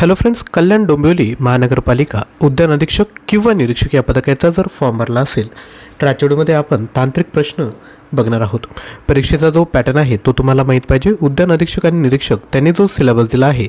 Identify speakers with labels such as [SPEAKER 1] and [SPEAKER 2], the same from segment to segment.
[SPEAKER 1] Hello friends Kalyan Dombivli महानगरपालिका उद्यान अधीक्षक किंवा निरीक्षक या पदकाचा जर फॉर्म भरला असेल तर आजच्या व्हिडिओमध्ये आपण तांत्रिक प्रश्न बघणार आहोत. परीक्षेचा जो पॅटर्न आहे तो तुम्हाला माहीत पाहिजे. उद्यान अधीक्षक आणि निरीक्षक त्यांनी जो सिलेबस दिला आहे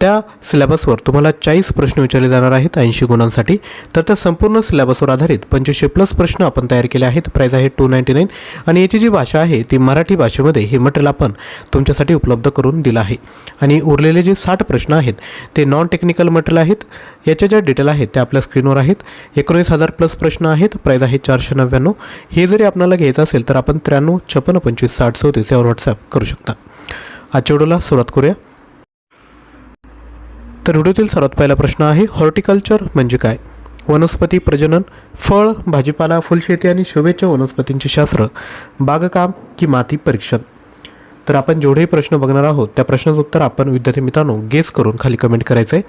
[SPEAKER 1] त्या सिलेबसवर तुम्हाला चाळीस प्रश्न विचारले जाणार आहेत ऐंशी गुणांसाठी. तर त्या संपूर्ण सिलेबसवर आधारित पंचवीसशे प्लस प्रश्न आपण तयार केले आहेत. प्राईज आहे टू नाईन्टी नाईन आणि याची जी भाषा आहे ती मराठी भाषेमध्ये हे मटेरियल आपण तुमच्यासाठी उपलब्ध करून दिलं आहे. आणि उरलेले जे साठ प्रश्न आहेत ते नॉन टेक्निकल मटेरियल आहेत. याच्या ज्या डिटेल आहेत त्या आपल्या स्क्रीनवर आहेत. एकोणीस हजार प्लस प्रश्न आहेत. प्राईज आहे चारशे नव्याण्णव हे जरी आपल्याला घ्यायचं असेल तर आपण त्र्याण्णव छप्पन्न पंचवीस साठ चौतीस यावर व्हॉट्सअप करू शकता. आजच्या व्हिडिओला सुरुवात करूया. तर व्हिडिओतील सर्वात पहिला प्रश्न आहे हॉर्टिकल्चर म्हणजे काय? वनस्पती प्रजनन फळ भाजीपाला फुलशेती आणि शोभेच्या वनस्पतींचे शास्त्र बागकाम की माती परीक्षण? तर आपण जेवढेही प्रश्न बघणार आहोत त्या प्रश्नाचं उत्तर आपण विद्यार्थी मित्रांनो गेस करून खाली कमेंट करायचं आहे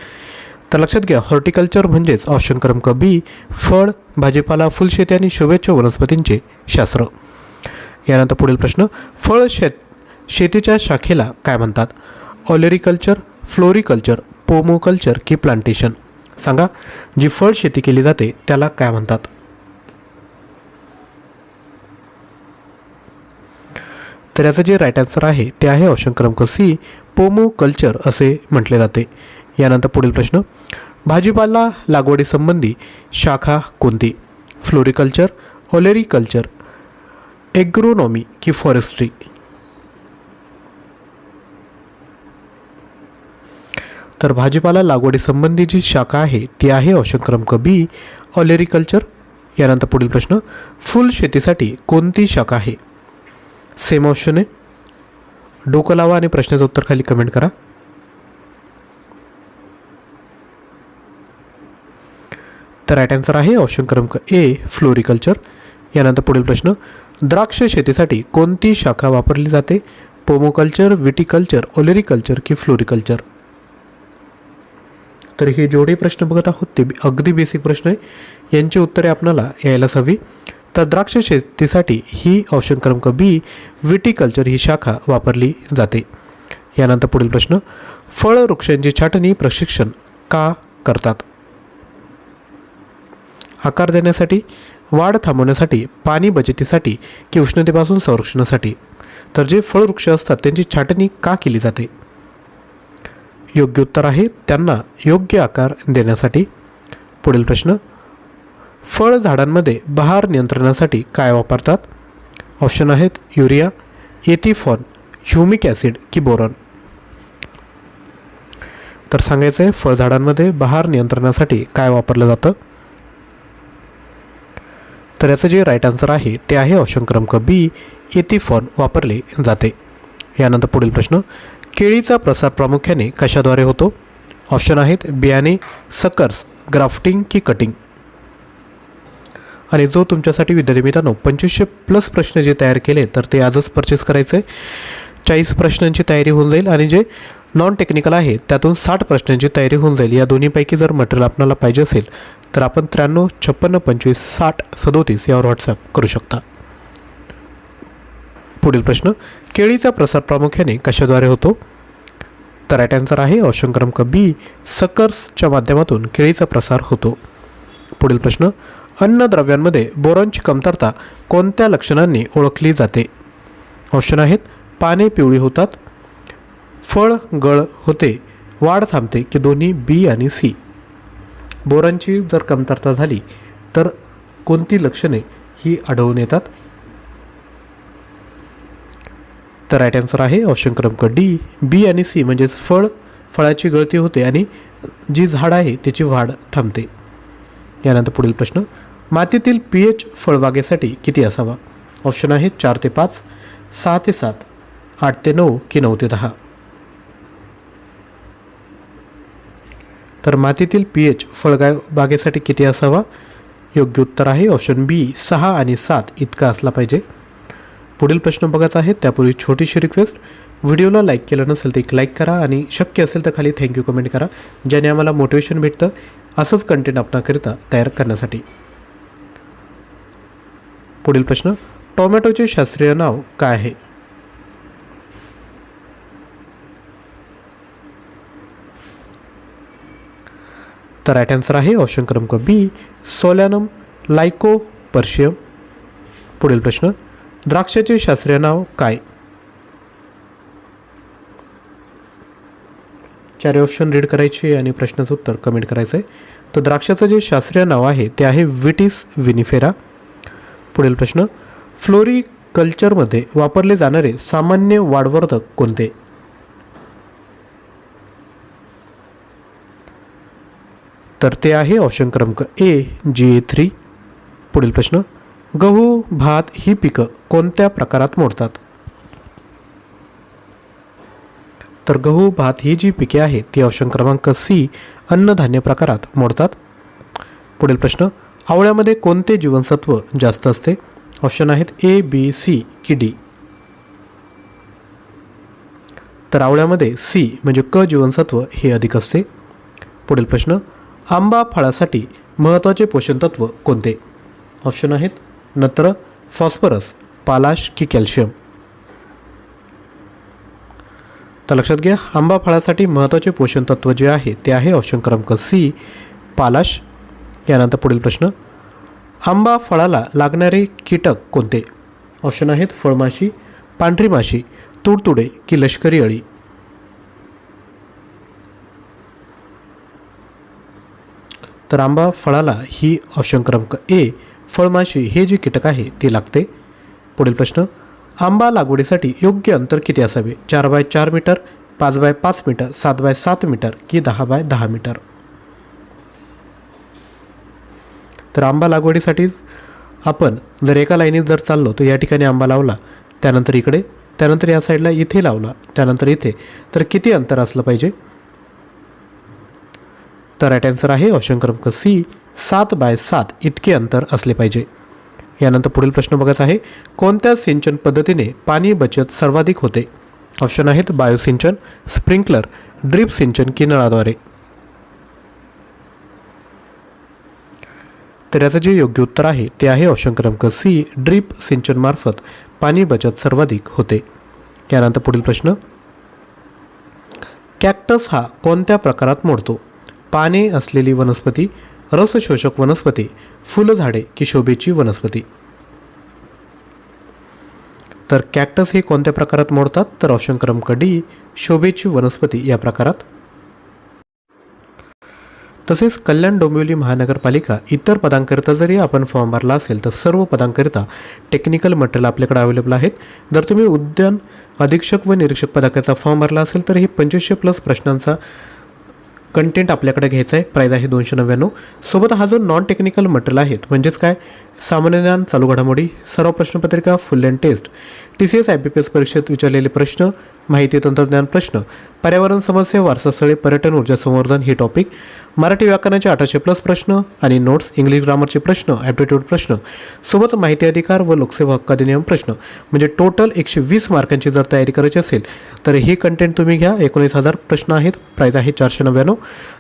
[SPEAKER 1] तर लक्षात घ्या हॉर्टिकल्चर म्हणजेच ऑप्शन क्रमांक बी फळ भाजीपाला फुलशेती आणि शुभेच्छा वनस्पतींचे शास्त्र. यानंतर पुढील प्रश्न फळ शेत शेतीच्या शाखेला काय म्हणतात? ऑलेरिकल्चर फ्लोरिकल्चर पोमोकल्चर की प्लांटेशन सांगा जी फळ शेती केली जाते त्याला काय म्हणतात? तर याचं जे राईट आन्सर आहे ते आहे ऑप्शन क्रमांक सी पोमो कल्चर असे म्हटले जाते. यानंतर पुढील प्रश्न. भाजीपाला लागवडीसंबंधी शाखा कोणती? फ्लोरिकल्चर ऑलेरिकल्चर एग्रोनॉमी की फॉरेस्ट्री? तर भाजीपाला लागवडीसंबंधी जी शाखा आहे ती आहे ऑप्शन क्रमांक बी ऑलेरिकल्चर यानंतर पुढील प्रश्न फुल शेतीसाठी कोणती शाखा आहे? सेम ऑप्शन आहे. डोकं लावा आणि प्रश्नाचं उत्तर खाली कमेंट करा. तर राईट आन्सर आहे ऑप्शन क्रमांक ए फ्लोरिकल्चर यानंतर पुढील प्रश्न द्राक्ष शेतीसाठी कोणती शाखा वापरली जाते? पोमोकल्चर विटिकल्चर ओलेरिकल्चर की फ्लोरिकल्चर? तर हे जेवढे प्रश्न बघत आहोत ते अगदी बेसिक प्रश्न आहे. यांची उत्तरे आपल्याला यायलाच हवी. तर द्राक्ष शेतीसाठी ही ऑप्शन क्रमांक बी विटिकल्चर ही शाखा वापरली जाते. यानंतर पुढील प्रश्न फळ वृक्षांची छाटणी प्रशिक्षण का करतात? आकार देण्यासाठी वाढ थांबवण्यासाठी पाणी बचतीसाठी की उष्णतेपासून संरक्षणासाठी. तर जे फळवृक्ष असतात त्यांची छाटणी का केली जाते? योग्य उत्तर आहे त्यांना योग्य आकार देण्यासाठी. पुढील प्रश्न फळ झाडांमध्ये बहार नियंत्रणासाठी काय वापरतात? ऑप्शन आहेत युरिया एथिफॉन ह्युमिक ॲसिड की बोरॉन. तर सांगायचं आहे फळझाडांमध्ये बहार नियंत्रणासाठी काय वापरलं जातं? तर याचं जे राईट आन्सर आहे ते आहे ऑप्शन क्रमांक बी एथिफॉन वापरले जाते. यानंतर पुढील प्रश्न केळीचा प्रसार प्रामुख्याने कशाद्वारे होतो? ऑप्शन आहेत बियाणे सकर्स ग्राफ्टिंग की कटिंग आणि जो तुमच्यासाठी विद्यार्थी मित्रांनो पंचवीसशे प्लस प्रश्न जे तयार केले तर ते आजच परचेस करायचे चाळीस प्रश्नांची तयारी होऊन जाईल आणि जे नॉन टेक्निकल आहे त्यातून साठ प्रश्नांची तयारी होऊन जाईल. या दोन्हीपैकी जर मटेरियल आपल्याला पाहिजे असेल तर आपण त्र्याण्णव छप्पन्न पंचवीस साठ सदोतीस यावर व्हॉट्सअप करू शकता. पुढील प्रश्न केळीचा प्रसार प्रामुख्याने कशाद्वारे होतो? तर राईट आन्सर आहे ऑप्शन क्रमांक बी सकर्सच्या माध्यमातून केळीचा प्रसार होतो. पुढील प्रश्न अन्नद्रव्यांमध्ये बोरॉनची कमतरता कोणत्या लक्षणांनी ओळखली जाते? ऑप्शन आहेत पाने पिवळी होतात फळ गळ होते वाढ थांबते की दोन्ही बी आणि सी. बोरांची जर कमतरता झाली तर कोणती लक्षणे ही आढळून येतात? तर राईट आन्सर आहे ऑप्शन क्रमांक डी बी आणि सी म्हणजेच फळ फळाची गळती होते आणि जी झाड आहे त्याची वाढ थांबते. यानंतर पुढील प्रश्न मातीतील पी एच फळबागेसाठी किती असावा? ऑप्शन आहे चार ते पाच सहा ते सात. आठ ते नऊ की नऊ ते दहा. तर मातीतील पी एच फळगाय बागेसाठी किती असावा? योग्य उत्तर आहे ऑप्शन बी सहा आणि सात इतका असला पाहिजे. पुढील प्रश्न बघायचा आहे त्यापूर्वी छोटीशी रिक्वेस्ट व्हिडिओला लाईक केलं नसेल तर एक लाईक करा आणि शक्य असेल तर खाली थँक्यू कमेंट करा ज्याने आम्हाला मोटिवेशन भेटतं. असंच कंटेंट आपणाकरिता तयार करण्यासाठी. पुढील प्रश्न टोमॅटोचे शास्त्रीय नाव काय आहे? तर राईट आन्सर आहे ऑप्शन क्रमांक बी सोलॅनम लायको पर्शियम. पुढील प्रश्न द्राक्षाचे शास्त्रीय नाव काय? चार ऑप्शन रीड करायचे आणि प्रश्नाचं उत्तर कमेंट करायचं आहे तर द्राक्षाचं जे शास्त्रीय नाव आहे ते आहे विटिस विनिफेरा. पुढील प्रश्न फ्लोरिकल्चरमध्ये वापरले जाणारे सामान्य वाढवर्धक कोणते? तर ते आहे. ऑप्शन क्रमांक ए जी ए थ्री पुढील प्रश्न. गहू भात ही पिकं कोणत्या प्रकारात मोडतात? तर गहू भात ही जी पिके आहेत ती ऑप्शन क्रमांक सी अन्नधान्य प्रकारात मोडतात. पुढील प्रश्न. आवळ्यामध्ये कोणते जीवनसत्व जास्त असते? ऑप्शन आहेत ए बी सी की डी तर आवळ्यामध्ये सी म्हणजे क जीवनसत्व हे अधिक असते. पुढील प्रश्न. आंबा फळासाठी महत्त्वाचे पोषण तत्व कोणते? ऑप्शन आहेत नत्र फॉस्फरस पालाश की कॅल्शियम. तर लक्षात घ्या आंबा फळासाठी महत्त्वाचे पोषण तत्व जे आहे ते आहे ऑप्शन क्रमांक सी पालाश. यानंतर पुढील प्रश्न. आंबा फळाला लागणारे कीटक कोणते? ऑप्शन आहेत फळमाशी पांढरी माशी तुडतुडे की लष्करी अळी. तर आंबा फळाला ही ऑप्शन क्रमांक ए फळमाशी हे जे कीटक आहे ते लागते. पुढील प्रश्न आंबा लागवडीसाठी योग्य अंतर किती असावे? चार बाय चार मीटर पाच बाय पाच मीटर सात बाय सात मीटर की दहा बाय दहा मीटर? तर आंबा लागवडीसाठी आपण जर एका लाईनीत जर चाललो तर या ठिकाणी आंबा लावला त्यानंतर इकडे त्यानंतर या साईडला इथे लावला त्यानंतर इथे. तर किती अंतर असलं पाहिजे? तर राईट आन्सर आहे. ऑप्शन क्रमांक सी सात बाय सात इतके अंतर असले पाहिजे. यानंतर पुढील प्रश्न बघायचा आहे. कोणत्या सिंचन पद्धतीने पाणी बचत सर्वाधिक होते? ऑप्शन आहेत बायोसिंचन स्प्रिंकलर ड्रीप सिंचन की नळाद्वारे तर याचं जे योग्य उत्तर आहे ते आहे ऑप्शन क्रमांक सी ड्रीप सिंचनमार्फत पाणी बचत सर्वाधिक होते. यानंतर पुढील प्रश्न. कॅक्टस हा कोणत्या प्रकारात मोडतो? पाने असलेली वनस्पती रसशोषक वनस्पती फुलझाडे की शोभेची वनस्पती. तर कॅक्टस हे कोणत्या प्रकारात मोडतात? तर ऑप्शन क्रमांक डी शोभेची वनस्पती या प्रकारात. तसेच कल्याण डोंबिवली महानगरपालिका इतर पदांकरिता जरी आपण फॉर्म भरला असेल तर सर्व पदांकरिता टेक्निकल मटेरियल आपल्याकडे अवेलेबल आहेत. जर तुम्ही उद्यान अधीक्षक व निरीक्षक पदाकरिता फॉर्म भरला असेल तर हे पंचवीसशे प्लस प्रश्नांचा कंटेंट आपल्याकडे घ्यायचा आहे प्राईज आहे दोनशे नव्याण्णव. सोबत हा जो नॉन टेक्निकल मटेरियल आहेत म्हणजेच काय? सामान्य ज्ञान चालू घडामोडी सर्व प्रश्नपत्रिका full and test T C S I B P S परीक्षेत विचारलेले प्रश्न माहिती तंत्रज्ञान प्रश्न. पर्यावरण समस्या वारसास्थळे पर्यटन ऊर्जा संवर्धन हे टॉपिक मराठी व्याकरणाचे अठराशे प्लस प्रश्न आणि नोट्स इंग्लिश ग्रामरचे प्रश्न ॲप्टिट्यूड प्रश्न सोबत माहिती अधिकार व लोकसेवा हक्क अधिनियम प्रश्न म्हणजे टोटल एकशे वीस मार्कांची जर तयारी करायची असेल तर ही कंटेंट तुम्ही घ्या. एकोणीस हजार प्रश्न आहेत. प्राईज आहे चारशे नव्याण्णव.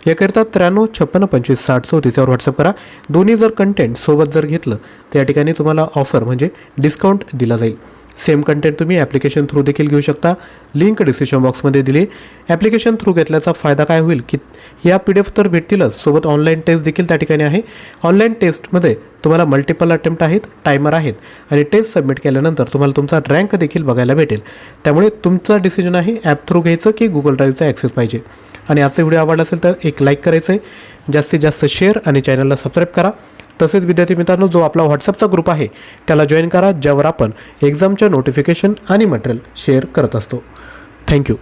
[SPEAKER 1] याकरिता त्र्याण्णव छप्पन्न पंचवीस साठ चौतीस यावर व्हॉट्सअप करा. दोन्ही जर कंटेंट सोबत जर घेतलं तर या ठिकाणी तुम्हाला ऑफर म्हणजे डिस्काउंट दिला जाईल. सेम कंटेंट तुम्ही ॲप्लिकेशन थ्रू देखील घेऊ शकता. लिंक डिस्क्रिप्शन बॉक्समध्ये दिली. ॲप्लिकेशन थ्रू घेतल्याचा फायदा काय होईल की या पी डी एफ तर भेटतीलच. सोबत ऑनलाईन टेस्ट देखील त्या ठिकाणी आहे. ऑनलाईन टेस्टमध्ये तुम्हाला मल्टिपल अटेम्प्ट आहेत टायमर आहेत. आणि टेस्ट सबमिट केल्यानंतर तुम्हाला तुमचा रँक देखील बघायला भेटेल. त्यामुळे तुमचा डिसिजन आहे ॲप थ्रू घ्यायचं की गुगल ड्राईव्हचा ॲक्सेस पाहिजे. आणि आजचा व्हिडिओ आवडला असेल तर एक लाईक करायचं आहे जास्तीत जास्त शेअर आणि चॅनलला सबस्क्राईब करा. तसेच विद्यार्थी मित्रांनो जो आपला व्हॉट्सअपचा ग्रुप आहे त्याला जॉईन करा ज्यावर आपण एक्झामच्या नोटिफिकेशन आणि मटेरियल शेअर करत असतो. Thank you